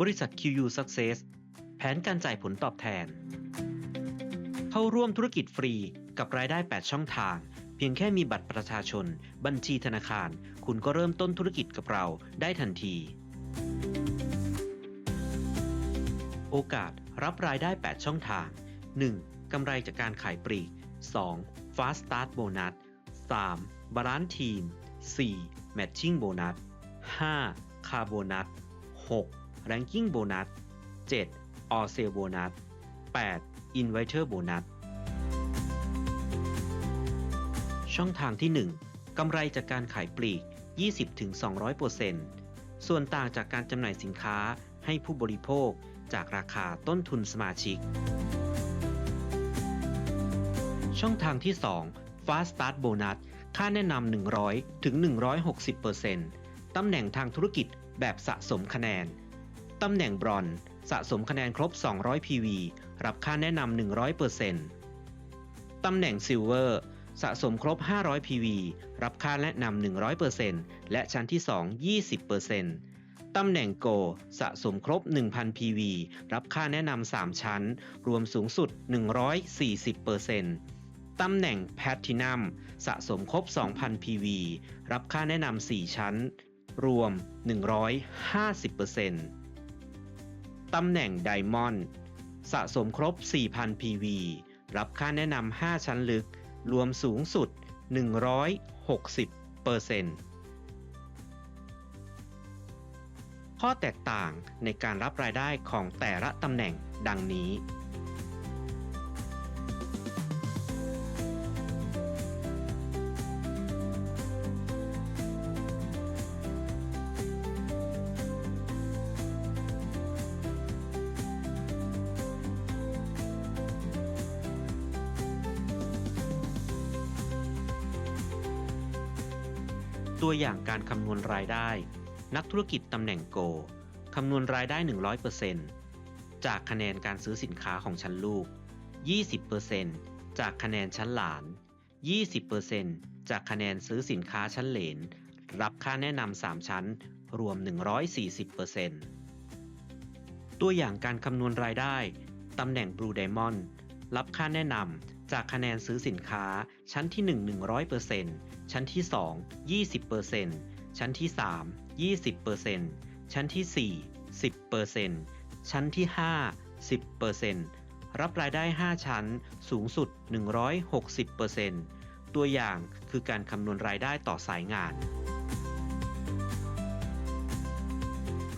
บริษัท QU Success แผนการจ่ายผลตอบแทน เข้าร่วมธุรกิจฟรีกับรายได้ 8 ช่องทาง เพียงแค่มีบัตรประชาชน บัญชีธนาคาร คุณก็เริ่มต้นธุรกิจกับเราได้ทันที โอกาสรับรายได้ 8 ช่องทาง 1. กำไรจากการขายปลีก 2. Fast Start Bonus 3. บาลานซ์ทีม 4. Matching Bonus 5. คาร์โบนัส 6. Ranking Bonus 7. All Sale Bonus 8. Inviter Bonus ช่องทางที่ 1 กำไรจากการขายปลีก 20-200%ส่วนต่างจากการจำหน่ายสินค้าให้ผู้บริโภคจากราคาต้นทุนสมาชิก ช่องทางที่ 2 Fast Start Bonus ค่าแนะนำ 100 ถึง 160%ตำแหน่งทางธุรกิจแบบสะสมคะแนน ตำแหน่งบรอนซ์สะสมคะแนนครบ 200 PV รับค่าแนะนำ 100%ตำแหน่งซิลเวอร์สะสมครบ 500 PV รับค่าแนะนำ 100%และชั้นที่ 2 20%ตำแหน่งโกสะสมครบ 1,000 PV รับค่าแนะนำ 3 ชั้น รวมสูงสุด 140%ตำแหน่งแพทินัมสะสมครบ 2,000 PV รับค่าแนะนำ 4 ชั้น รวม 150% ตำแหน่งไดมอนด์สะสมครบ 4,000 PV รับค่าแนะนำ 5 ชั้นลึก รวมสูงสุด 160%ข้อแตกต่างในการรับรายได้ของแต่ละตำแหน่งดังนี้ ตัวอย่างการคำนวณรายได้ นักธุรกิจตำแหน่งโกคำนวณรายได้ 100%จากคะแนนการซื้อสินค้าของชั้นลูก 20%จากคะแนนชั้นหลาน 20%จากคะแนนซื้อสินค้าชั้นเหลน รับค่าแนะนำ 3 ชั้น รวม 140%ตัวอย่างการคำนวณรายได้ ตำแหน่ง Blue Diamond รับค่าแนะนำ จากคะแนนซื้อสินค้า ชั้นที่ 1 100%ชั้นที่ 2 20%ชั้นที่ 3 20%ชั้นที่ 4 10%ชั้นที่ 5 10%รับรายได้ 5 ชั้นสูงสุด 160%ตัวอย่างคือการคำนวณรายได้ต่อสายงาน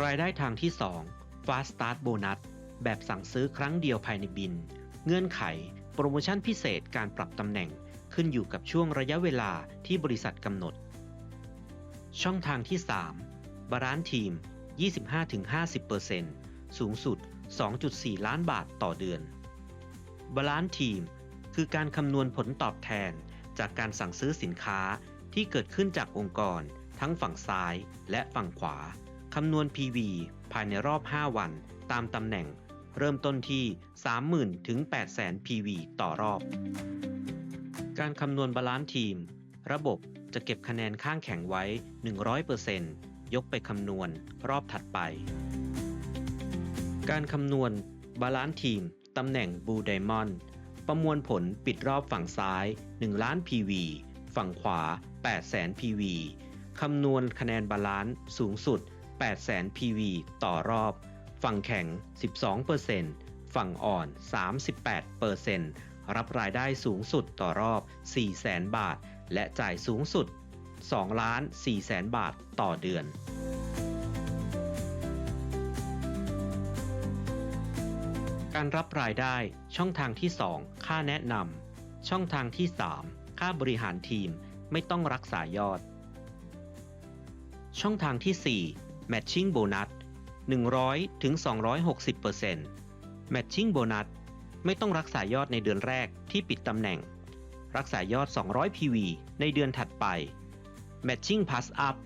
รายได้ทางที่ 2 Fast Start Bonus แบบสั่งซื้อครั้งเดียวภายในบิน เงื่อนไข โปรโมชั่นพิเศษการปรับตำแหน่งขึ้นอยู่กับช่วงระยะเวลาที่บริษัทกำหนด ช่องทางที่ 3 บาลานซ์ทีม 25-50%สูงสุด 2.4 ล้านบาทต่อเดือน บาลานซ์ทีม คือการคำนวณผลตอบแทนจากการสั่งซื้อสินค้าที่เกิดขึ้นจากองค์กร ทั้งฝั่งซ้ายและฝั่งขวา คำนวณ PV ภายในรอบ 5 วัน ตามตำแหน่ง เริ่มต้นที่ 30,000 ถึง 800,000 PV ต่อรอบ การคำนวณบาลานซ์ทีม ระบบจะเก็บคะแนนข้างแข็งไว้ 100%ยกไปคำนวณรอบถัดไป การคำนวณบาลานซ์ทีมตำแหน่งบูไดมอนด์ประมวลผลปิดรอบฝั่งซ้าย 1 ล้าน PV ฝั่งขวา 800,000 PV คำนวณคะแนนบาลานซ์สูงสุด 800,000 PV ต่อรอบ ฝั่งแข็ง 12%ฝั่งอ่อน 38%รับรายได้สูงสุดต่อรอบ 400,000 บาท และจ่ายสูงสุด 2 ล้าน4แสนบาทต่อเดือนการรับรายได้ช่องทางที่ 2 ค่าแนะนำช่องทางที่ 3 ค่าบริหารทีมไม่ต้องรักษายอด ช่องทางที่ 4 Matching Bonus 100ถึง260% Matching Bonus ไม่ต้องรักษายอดในเดือนแรกที่ปิดตำแหน่ง รักษายอด 200 PV ในเดือนถัดไป Matching Pass Up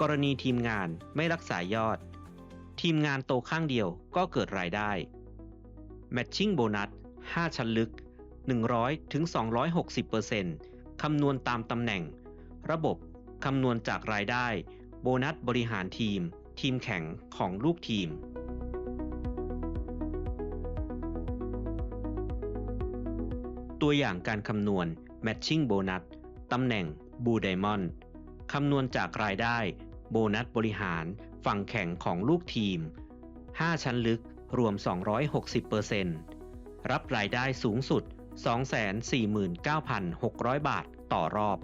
กรณีทีมงานไม่รักษายอด ทีมงานโตข้างเดียวก็เกิดรายได้ Matching Bonus 5 ชั้นลึก 100ถึง260%คำนวณตามตำแหน่ง ระบบคำนวณจากรายได้ โบนัสบริหารทีม ทีมแข่งของลูกทีมตัวอย่างการคำนวณ Matching Bonus ตำแหน่ง Blue Diamond คำนวณจากรายได้โบนัสบริหารฝั่งแข่งของลูกทีม 5 ชั้นลึกรวม 260%รับรายได้สูงสุด 249,600 บาทต่อรอบ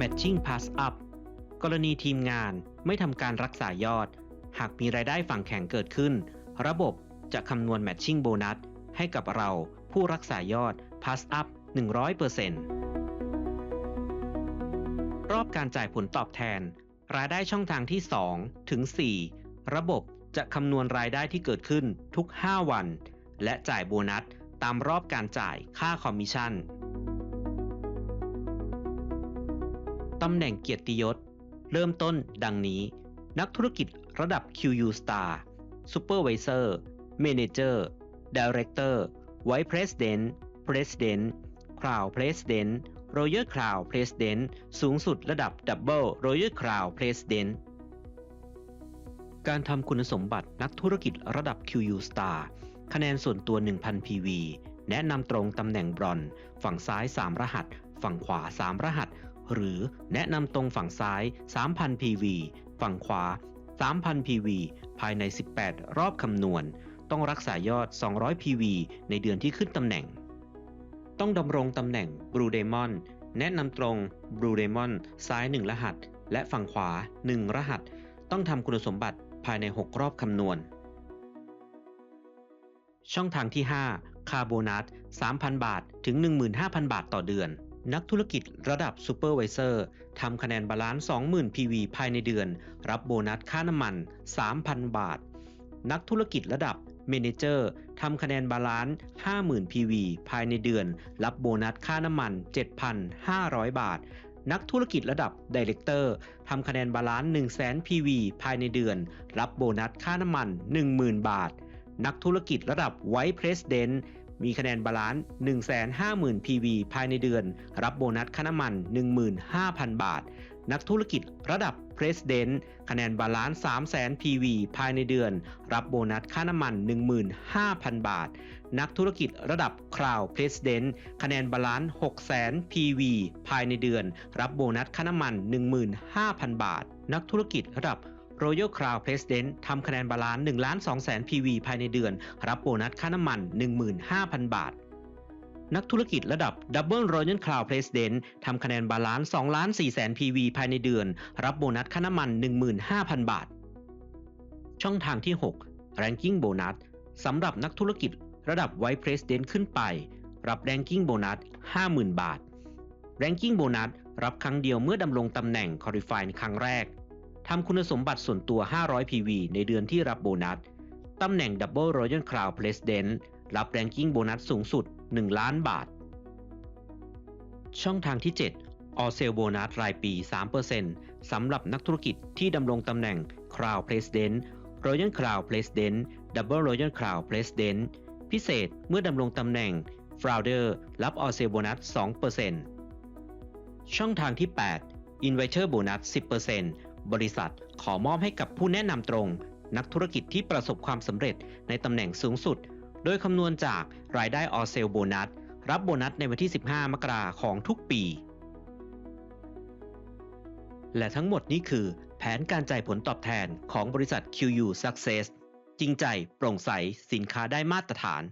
Matching Pass Up กรณีทีมงานไม่ทำการรักษายอด หากมีรายได้ฝั่งแข่งเกิดขึ้น ระบบจะคำนวณ Matching Bonus ให้กับเราผู้รักษายอด Pass Up 100%รอบการจ่ายผลตอบแทน รายได้ช่องทางที่ 2 ถึง 4 ระบบจะคำนวณรายได้ที่เกิดขึ้นทุก 5 วัน และจ่ายโบนัสตามรอบการจ่ายค่าคอมมิชชั่น ตำแหน่งเกียรติยศ เริ่มต้นดังนี้ นักธุรกิจระดับ QU Star Supervisor Manager Director Vice President President Crown President Royal Crown President สูงสุดระดับ Double Royal Crown President การทำคุณสมบัตินักธุรกิจระดับ QU Star คะแนนส่วนตัว 1,000 PV แนะนำตรงตำแหน่งบรอน ฝั่งซ้าย 3 รหัส ฝั่งขวา 3 รหัส หรือแนะนำตรงฝั่งซ้าย 3,000 PV ฝั่งขวา 3,000 PV ภายใน 18 รอบคำนวณ ต้องรักษายอด 200 PV ในเดือนที่ขึ้นตำแหน่ง ต้องดำรงตำแหน่ง Blue Diamond แนะนำตรง Blue Diamond ซ้าย 1 รหัส และฝั่งขวา 1 รหัส ต้องทำคุณสมบัติภายใน 6 รอบคำนวณ ช่องทางที่ 5 คาร์โบนัส3,000 บาท ถึง 15,000 บาทต่อเดือน นักธุรกิจระดับซูเปอร์ไวเซอร์ทำคะแนนบาลานซ์ 20,000 PV ภายในเดือน รับโบนัสค่าน้ำมัน 3,000 บาท นักธุรกิจระดับเมนเจอร์ทำคะแนนบาลานซ์ 50,000 PV ภายในเดือน รับโบนัสค่าน้ำมัน 7,500 บาท นักธุรกิจระดับดีเลกเตอร์ทำคะแนนบาลานซ์ 100,000 PV ภายในเดือน รับโบนัสค่าน้ำมัน 10,000 บาท นักธุรกิจระดับไวท์เพรสเดน มีคะแนนบาลานซ์150,000 PV ภายในเดือน รับโบนัสค่าน้ำมัน 15,000 บาท นักธุรกิจระดับ President คะแนนบาลานซ์300,000 PV ภายในเดือน รับโบนัสค่าน้ำมัน 15,000 บาท นักธุรกิจระดับ Crown President คะแนนบาลานซ์600,000 PV ภายในเดือน รับโบนัสค่าน้ำมัน 15,000 บาท นักธุรกิจระดับ Royal Crown President ทำคะแนนบาลานซ์1ล้าน2แสน PV ภายในเดือน รับโบนัสค่าน้ำมัน 15,000 บาท นักธุรกิจระดับ Double Royal Crown President ทำคะแนนบาลานซ์2ล้าน4แสน PV ภายในเดือน รับโบนัสค่าน้ำมัน 15,000 บาท ช่องทางที่ 6 Ranking Bonus สำหรับนักธุรกิจระดับ Vice President ขึ้นไป รับ Ranking Bonus 50,000 บาท Ranking Bonus รับครั้งเดียวเมื่อดำรงตำแหน่ง Qualify ครั้งแรก ทำคุณสมบัติส่วนตัว 500 PV ในเดือนที่รับโบนัส ตำแหน่ง Double Royal Crown President รับแรงกิ้งโบนัสสูงสุด 1 ล้านบาท ช่องทางที่ 7 ออเซลโบนัสรายปี 3%สำหรับนักธุรกิจที่ดำรงตำแหน่ง Crown President Royal Crown President Double Royal Crown President พิเศษเมื่อดำรงตำแหน่ง Founder รับออเซลโบนัส 2%ช่องทางที่ 8 i n v i t o r โบนัส10% บริษัทขอมอบให้กับผู้แนะนำตรง นักธุรกิจที่ประสบความสำเร็จในตำแหน่งสูงสุด โดยคำนวณจากรายได้ All Sale Bonus รับโบนัสในวันที่ 15 มกราของทุกปี และทั้งหมดนี้คือ แผนการจ่ายผลตอบแทนของบริษัท QU Success จริงใจ โปร่งใส สินค้าได้มาตรฐาน